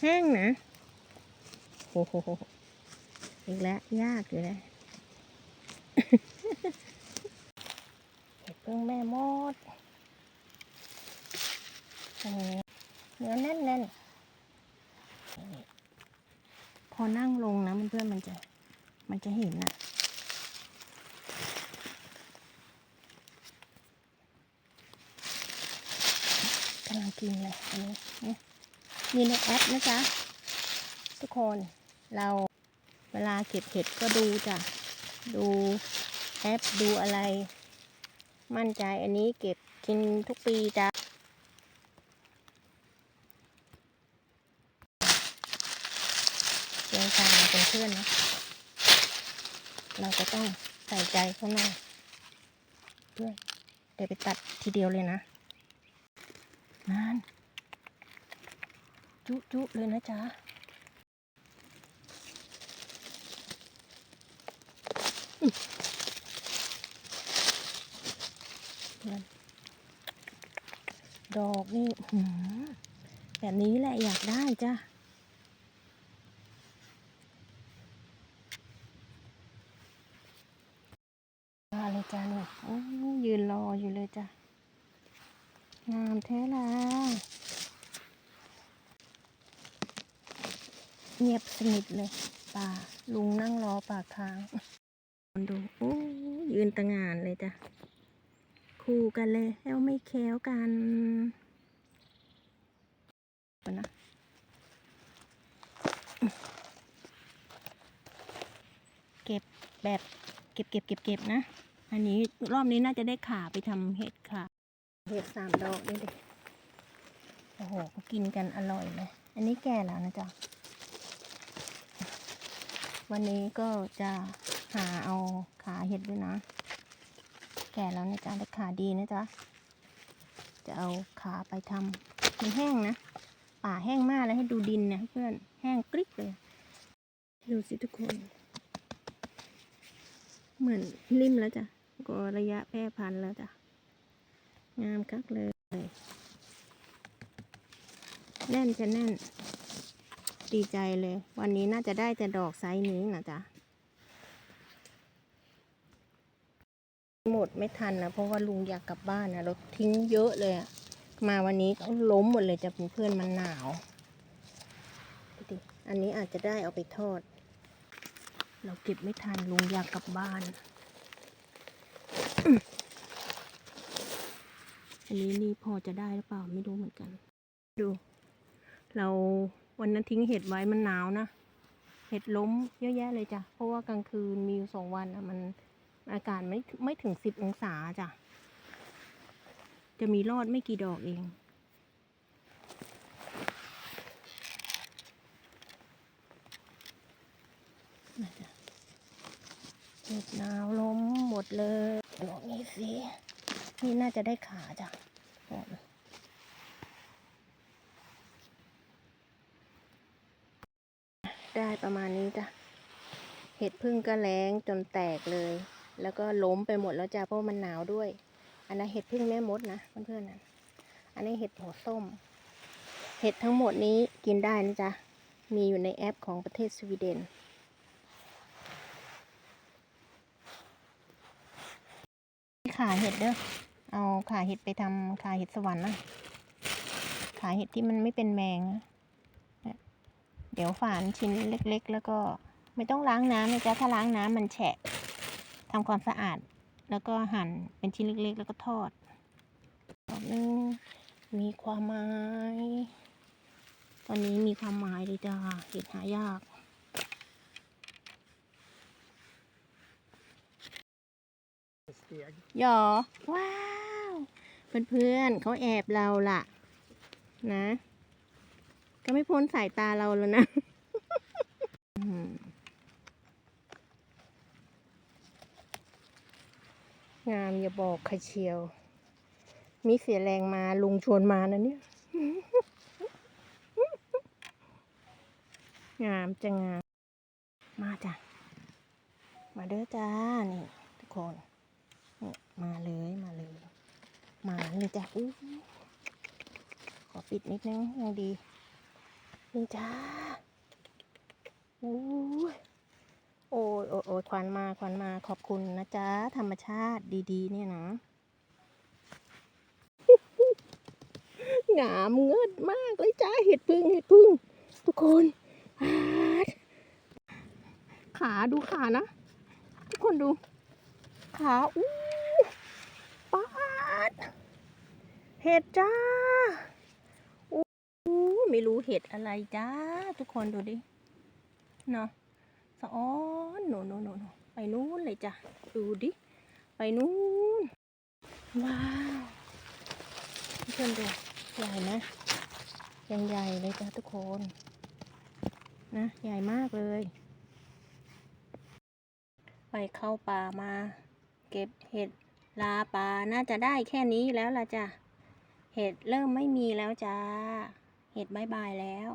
แห้งนะโอ้โหอีกแล้ว ยากอยู่แล้วเห็ดพึ่งแม่มดเนื้อแน่นแน่นพอนั่งลงนะเพื่อนมันจะ มันจะเห็นอะกำลังกินเลยอันนี้นี่ มีในแอปนะจ๊ะทุกคนเราเวลาเก็บเห็ดก็ดูจ้ะดูแอปดูอะไร มั่นใจอันนี้เก็บกินทุกปีจ้ะเจอชาเป็นเพื่อนนะเราก็ต้องใส่ใจเขาหน่อยเพื่อนเดี๋ยวไปตัดทีเดียวเลยนะนาน จุจุเลยนะจ๊ะดอกนี่แบบนี้แหละอยากได้จ้ะมาเลยจ้ะนี่โอ้ยยืนรออยู่เลยจ้ะงามแท้ละ เงียบสนิทเลย ป่า ลุงนั่งรอปากทางคนดูโอ้ยืนตะงานเลยจ้ะ คู่กันเลยแล้วไม่แค้วกันนะเก็บแบบเก็บเก็บเก็บเก็บนะ อันนี้รอบนี้น่าจะได้ขาไปทำเห็ดค่ะ เห็ดสามดอกนี่ดิโอ้โหกินกันอร่อยเลย อันนี้แก่แล้วนะจ๊ะ วันนี้ก็จะหาเอาขาเห็ดด้วยนะ แก่แล้วนะจ๊ะแต่ขาดีนะจ๊ะ จะเอาขาไปทำมันแห้งนะ ป่าแห้งมากเลยให้ดูดินนี่ยเพื่อน แห้งกริบเลย ดูสิทุกคน เหมือนริมแล้วจ้ะ ก็ระยะแพร่พันธุ์แล้วจ้ะ งามคักเลย แน่นจะแน่น ดีใจเลย วันนี้น่าจะได้แต่ดอกไซส์นี้นะจ๊ะ หมดไม่ทันนะเพราะว่าลุงอยากกลับบ้านนะเราทิ้งเยอะเลยอะมาวันนี้ก็ล้มหมดเลยจะเพื่อนมันหนาวดิอันนี้อาจจะได้เอาไปทอด เราเก็บไม่ทันลุงอยากกลับบ้านอันนี้นี่พอจะได้หรือเปล่าไม่รู้เหมือนกัน ดู เรา วันนั้นทิ้งเห็ดไว้มันหนาวนะ เห็ดล้มเยอะแยะเลยจ้ะ เพราะว่ากลางคืนมีอยู่สองวันอะมันอากาศไม่ไม่ถึงสิบองศาจ้ะ จะมีรอดไม่กี่ดอกเองเห็ดหนาวล้มหมดเลยดอกนี้สิ นี่น่าจะได้ขาจ้ะหอม ได้ประมาณนี้จ้ะ เห็ดพึ่งก็แรงจนแตกเลย แล้วก็ล้มไปหมดแล้วจ้ะเพราะมันหนาวด้วย อันนั้นเห็ดพึ่งแม่มดนะเพื่อนๆนะอันนี้เห็ดหัวส้ม เห็ดทั้งหมดนี้กินได้นะจ๊ะ มีอยู่ในแอปของประเทศสวีเดนขาเห็ดเด้อ เอาขาเห็ดไปทำขาเห็ดสวรรค์นะ ขาเห็ดที่มันไม่เป็นแมงนะ เดี๋ยวฝานชิ้นเล็กๆ แล้วก็ไม่ต้องล้างน้ำนะจ๊ะถ้าล้างน้ำมันแฉะทำความสะอาด แล้วก็หั่นเป็นชิ้นเล็กๆ แล้วก็ทอดดอกนึงมีความหมาย ตอนนี้มีความหมายเลยจ้าเห็ดหายากหยอว้าว เพื่อนๆเขาแอบเราล่ะ นะ ก็ไม่พ้นสายตาเราแล้วนะงามอย่าบอกใครเชียว มีเสียแรงมาลุงชวนมานะเนี่ย งามจะงาม มาจ้ะ มาเด้อจ้า นี่ ทุกคนนี่มาเลยมาเลย มาเลยจ้ะอู้ขอปิดนิดนึงยังดี นี่จ้าโอ้ยโอ้ยโอ้ยโอ้ยควันมาควันมาขอบคุณนะจ๊ะ ธรรมชาติดีๆ เนี่ยนะงามเงิดมากเลยจ้าเห็ดพึ่งเห็ดพึ่ง ทุกคนอาดขาดูขานะ ทุกคนดู ขาอู้ปาด เห็ดจ้า ไม่รู้เห็ดอะไรจ้า ทุกคนดูดิเนาะสะอ้อนหนูหนูหนูไปนู้นเลยจ้ะ ดูดิ ไปนู้น ว้าวทุกคนดูใหญ่นะยังใหญ่เลยจ้ะทุกคน นะใหญ่มากเลย ไปเข้าป่ามา เก็บเห็ดลาป่าน่าจะได้แค่นี้แล้วล่ะจ้ะเห็ดเริ่มไม่มีแล้วจ้า เห็ดบายบายแล้ว